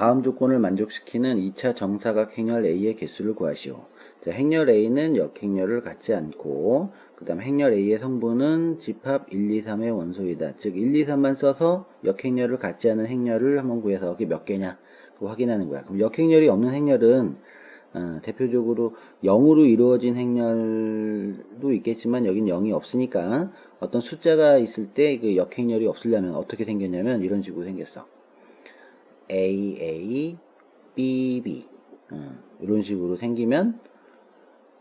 다음 조건을 만족시키는 2차 정사각 행렬 A의 개수를 구하시오. 자, 행렬 A는 역행렬을 갖지 않고 그 다음 행렬 A의 성분은 집합 1, 2, 3의 원소이다. 즉 1, 2, 3만 써서 역행렬을 갖지 않은 행렬을 한번 구해서 그게 몇 개냐 확인하는 거야. 그럼 역행렬이 없는 행렬은 어, 대표적으로 0으로 이루어진 행렬도 있겠지만 여긴 0이 없으니까 어떤 숫자가 있을 때 그 역행렬이 없으려면 어떻게 생겼냐면 이런 식으로 생겼어. A, A, B, B. 어, 이런 식으로 생기면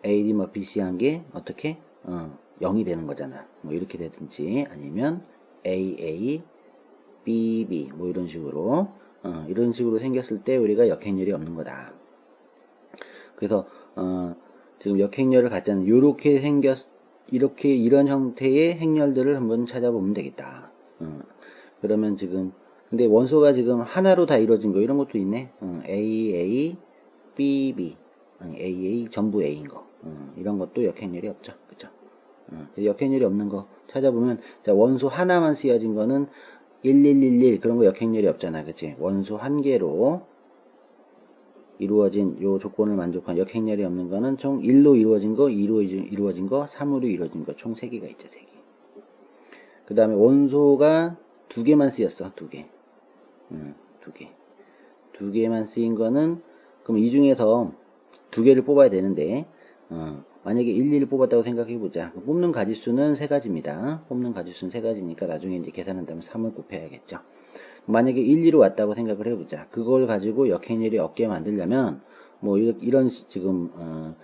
A, D, 뭐 B, C 한 게 어떻게? 어, 0이 되는 거잖아. 뭐 이렇게 되든지 아니면 A, A, B, B 뭐 이런 식으로 어, 이런 식으로 생겼을 때 우리가 역행렬이 없는 거다. 그래서 어, 지금 역행렬을 않은 이렇게 생겼 이렇게 이런 형태의 행렬들을 한번 찾아보면 되겠다. 어, 그러면 지금 근데 원소가 지금 하나로 다 이루어진 거 이런 것도 있네. 어, A A B B 아니 A A 전부 A인 거 어, 이런 것도 역행렬이 없죠. 그죠? 어, 역행렬이 없는 거 찾아보면 자 원소 하나만 쓰여진 거는 1111 그런 거 역행렬이 없잖아. 그치? 원소 한 개로 이루어진 요 조건을 만족한 역행렬이 없는 거는 총 1로 이루어진 거, 2로 이루어진 거, 3으로 이루어진 거 총 3개가 있죠, 3개. 그 다음에 원소가 두 개만 쓰였어, 두 개. 음, 두 개. 두 개만 쓰인 거는 그럼 이 중에서 두 개를 뽑아야 되는데 어, 만약에 1, 2를 뽑았다고 생각해 보자. 뽑는 가지수는 세 가지입니다. 뽑는 가지수는 세 가지니까 나중에 이제 계산한다면 3을 곱해야겠죠. 만약에 1, 2로 왔다고 생각을 해보자. 그걸 가지고 역행렬이 없게 만들려면 뭐 이런 지금 어,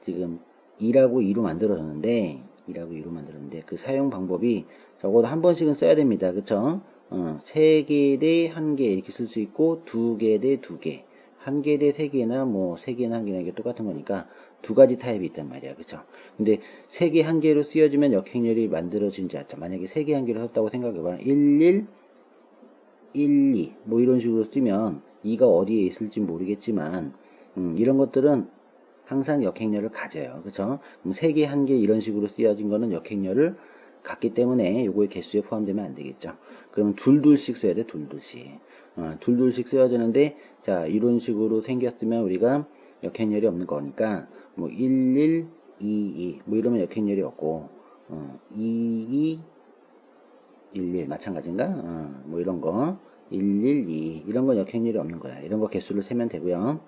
지금 2라고 2로 만들어졌는데 2라고 2로 만들었는데 그 사용 방법이 적어도 한 번씩은 써야 됩니다. 그쵸? 어, 3개 대 1개 이렇게 쓸 수 있고 2개 대 2개 1개 대 3개나 뭐 3개나 1개나 이게 똑같은 거니까 두 가지 타입이 있단 말이야. 그쵸? 근데 3개 1개로 쓰여지면 역행렬이 만들어진지 않죠. 만약에 3개 1개로 썼다고 생각해봐. 1, 1, 1, 2, 뭐 이런 식으로 쓰면 2가 어디에 있을지 모르겠지만, 음, 이런 것들은 항상 역행렬을 가져요. 그쵸? 그럼 3개, 1개 이런 식으로 쓰여진 거는 역행렬을 갖기 때문에 요거의 개수에 포함되면 안 되겠죠. 그러면 둘둘씩 써야 돼, 둘둘씩. 어, 둘둘씩 쓰여지는데, 자, 이런 식으로 생겼으면 우리가 역행렬이 없는 거니까, 뭐, 1, 1, 2, 2, 뭐 이러면 역행렬이 없고, 어, 2, 2, 1, 1 마찬가지인가? 어, 뭐 이런 거 1, 1, 2 이런 건 역행렬이 없는 거야. 이런 거 개수를 세면 되고요.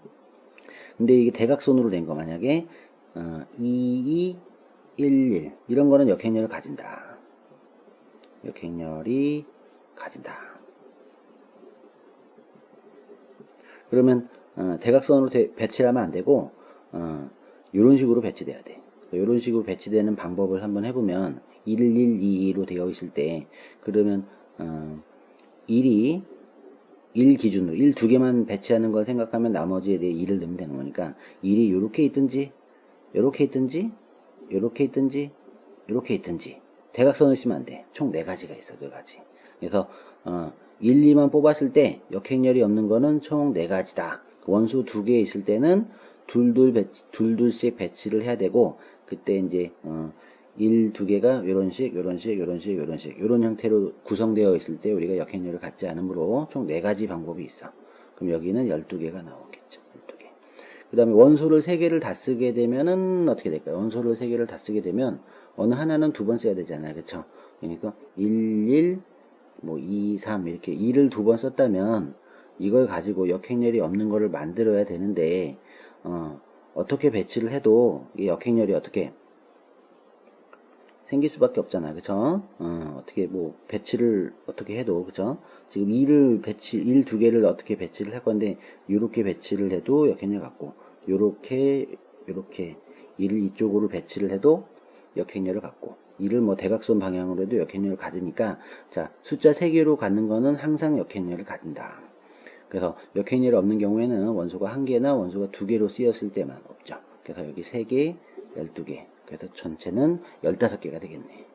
근데 이게 대각선으로 된 거 만약에 어, 2, 2, 1, 1 이런 거는 역행렬을 가진다. 역행렬이 가진다. 그러면 어, 대각선으로 대, 배치를 하면 안 되고 어, 이런 식으로 배치돼야 돼. 이런 식으로 배치되는 방법을 한번 해보면 1, 1, 2, 2로 되어 있을 때 그러면 어, 1이 1 기준으로 1 두 개만 배치하는 걸 생각하면 나머지에 대해 2를 넣으면 되는 거니까 1이 이렇게 있든지 이렇게 있든지 이렇게 있든지 이렇게 있든지 대각선을 쓰면 안 돼. 총 4가지가 있어. 4가지. 그래서 어, 1, 2만 뽑았을 때 역행렬이 없는 거는 총 4가지다. 원수 두개 있을 때는 둘둘 배치, 둘둘씩 배치를 해야 되고 그때 이제 어, 1, 두 개가 이런 식, 이런 식, 이런 식, 이런 식, 이런 형태로 구성되어 있을 때 우리가 역행렬을 갖지 않으므로 총네 가지 방법이 있어. 그럼 여기는 12개가 나오겠죠. 12개. 그 다음에 원소를 3개를 다 쓰게 되면은 어떻게 될까요? 원소를 3개를 다 쓰게 되면 어느 하나는 두 번 써야 되잖아요. 그쵸? 그러니까 1, 1, 뭐 2, 3 이렇게 2를 두 번 썼다면 이걸 가지고 역행렬이 없는 거를 만들어야 되는데 어, 어떻게 배치를 해도 이 역행렬이 어떻게 생길 수밖에 없잖아. 그쵸? 어, 어떻게 뭐 배치를 어떻게 해도 그쵸? 지금 2를 배치 1 두 개를 어떻게 배치를 할 건데 요렇게 배치를 해도 역행렬 같고 요렇게 요렇게 1을 이쪽으로 배치를 해도 역행렬을 갖고 이를 뭐 대각선 방향으로 해도 역행렬을 가지니까 자 숫자 3개로 갖는 거는 항상 역행렬을 가진다. 그래서 역행렬이 없는 경우에는 원소가 한 개나 원소가 두 개로 쓰였을 때만 없죠. 그래서 여기 3개, 12개. 그래서 전체는 15개가 되겠네.